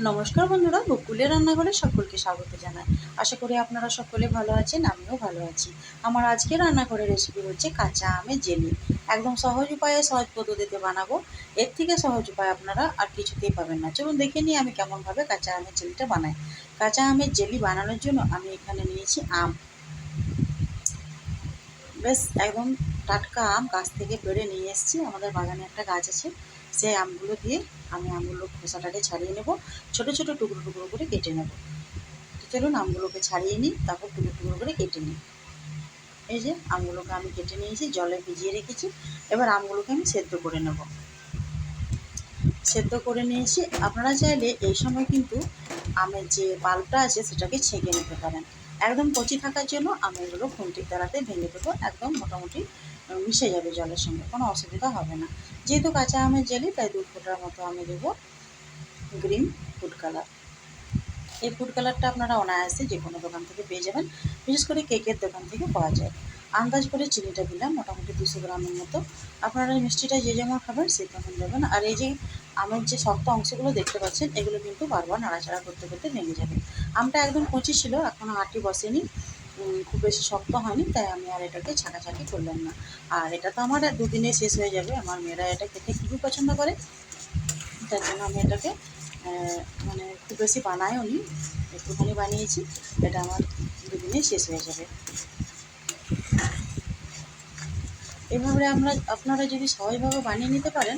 নমস্কার বন্ধুরা, বকুলের রান্নাঘরে সকলকে স্বাগত জানাই। আশা করি আপনারা সকলে ভালো আছেন, আমিও ভালো আছি। আমার আজকের রান্নাঘরের রেসিপি হচ্ছে কাঁচা আমের জেলি। একদম সহজ উপায়ে সহজ পদ্ধতিতে বানাবো। এর থেকে সহজ উপায় আপনারা আর কিছুতেই পাবেন না। চলুন দেখে নিই আমি কেমনভাবে কাঁচা আমের জেলিটা বানাই। কাঁচা আমের জেলি বানানোর জন্য আমি এখানে নিয়েছি আম। বেশ, একদম টাটকা আম গাছ থেকে পেড়ে নিয়ে এসেছি। আমাদের বাগানে একটা গাছ আছে। সেই আমগুলো দিয়ে আমি আমগুলো খোসাটাকে ছাড়িয়ে নেব। ছোট ছোট টুকরো টুকরো করে কেটে নেব। চলুন আমগুলোকে ছাড়িয়ে নিই, তারপর টুকরো টুকরো করে কেটে নিই। এই যে আমগুলোকে আমি কেটে নিয়েছি, জলে ভিজিয়ে রেখেছি। এবার আমগুলোকে আমি সেদ্ধ করে নেব। সেদ্ধ করে নিয়েছি। আপনারা চাইলে এই সময় কিন্তু আমের যে পাল্পটা আছে সেটাকে ছেঁকে নিতে পারেন। একদম কচি থাকার জন্য আমি এগুলো খুন্তির দ্বারাতে ভেঙে দেবো, একদম মোটামুটি মিশে যাবে জলের সঙ্গে, কোনো অসুবিধা হবে না। যেহেতু কাঁচা আমের জেলি, তাই দু ফোটার মতো আমি দেবো গ্রিন ফুড কালার। এই ফুড কালারটা আপনারা অনায়াসে যে কোনো দোকান থেকে পেয়ে যাবেন। বিশেষ করে কেকের দোকান থেকে পাওয়া যায়। আন্দাজ করে চিনিটা দিলাম, মোটামুটি দুশো গ্রামের মতো। আপনারা মিষ্টিটা যে যেমন খাবেন, সেই তেমন দেবেন। আর এই যে আমের যে শক্ত অংশগুলো দেখতে পাচ্ছেন, এগুলো কিন্তু বারবার নাড়াচাড়া করতে করতে ভেঙে যাবে। আমটা একদম কচি ছিল এখনও আটি বসেনি। খুব বেশি শক্ত হয়নি, তাই আমি আর এটাকে ছাঁকাছাঁকি করলাম না। আর এটা তো আমার দুদিনে শেষ হয়ে যাবে, আমার মেয়েরা এটা খেতে খুবই পছন্দ করে। তার জন্য আমি এটাকে মানে খুব বেশি বানায়ও নি, একটুখানি বানিয়েছি, এটা আমার দুদিনে শেষ হয়ে যাবে। এভাবে আমরা, আপনারা যদি সহজভাবে বানিয়ে নিতে পারেন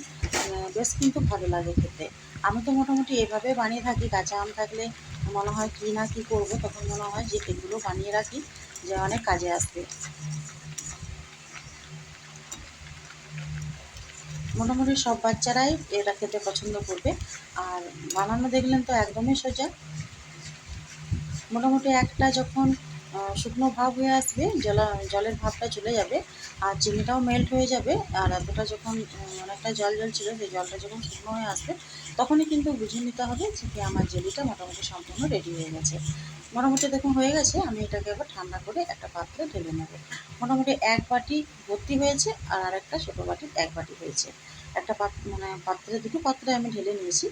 বেশ কিন্তু ভালো লাগে খেতে। আমি তো মোটামুটি এভাবে বানিয়ে থাকি, কাঁচা আম থাকলে মনে হয় কী না কী করব, তখন মনে হয় যে এগুলো বানিয়ে রাখি, যে অনেক কাজে আসবে। মোটামুটি সব বাচ্চারাই এটা খেতে পছন্দ করবে, আর বানানো দেখলেন তো একদমই সোজা। মোটামুটি একটা যখন শুকনো ভাব হয়ে আসবে, জলা, জলের ভাবটা চলে যাবে, আর চিনিটাও মেল্ট হয়ে যাবে, আর এতটা যখন অনেকটা জল জল ছিল, সেই জলটা যখন শুকনো হয়ে আসবে, তখনই কিন্তু বুঝে নিতে হবে যে আমার জেলিটা মোটামুটি সম্পূর্ণ রেডি হয়ে গেছে। মোটামুটি দেখুন হয়ে গেছে, আমি এটাকে এবার ঠান্ডা করে একটা পাত্রে ঢেলে নেব। মোটামুটি এক বাটি ভর্তি হয়েছে, আর আরেকটা ছোটো বাটির এক বাটি হয়েছে। একটা পাত্র মানে পাত্রে, দুটো পাত্রে আমি ঢেলে নিয়েছি।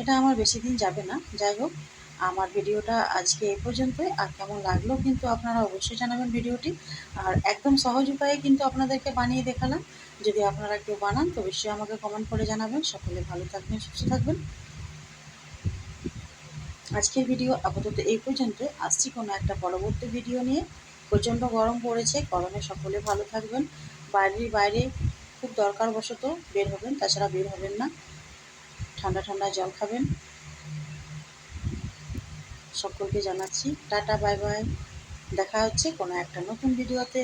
এটা আমার বেশি দিন যাবে না। যাই হোক আমার ভিডিওটা আজকে এই পর্যন্তই। আর কেমন লাগল কিন্তু আপনারা অবশ্যই জানাবেন ভিডিওটি। আর একদম সহজ উপায়ে কিন্তু আপনাদেরকে বানিয়ে দেখালাম। যদি আপনারা কেউ বানান, তো অবশ্যই আমাকে কমেন্ট করে জানাবেন। সকলে ভালো থাকবেন, সুস্থ থাকবেন। আজকের ভিডিও আপাতত এই পর্যন্ত আসছি কোনো একটা পরবর্তী ভিডিও নিয়ে। প্রচণ্ড গরম পড়েছে, গরমে সকলে ভালো থাকবেন। বাড়ির বাইরে খুব দরকার বশত বের হবেন, তাছাড়া বের হবেন না। ঠান্ডা ঠান্ডা জল খাবেন। সকলকে জানাচ্ছি। Tata bye bye. দেখা হচ্ছে কোনো একটা নতুন ভিডিওতে।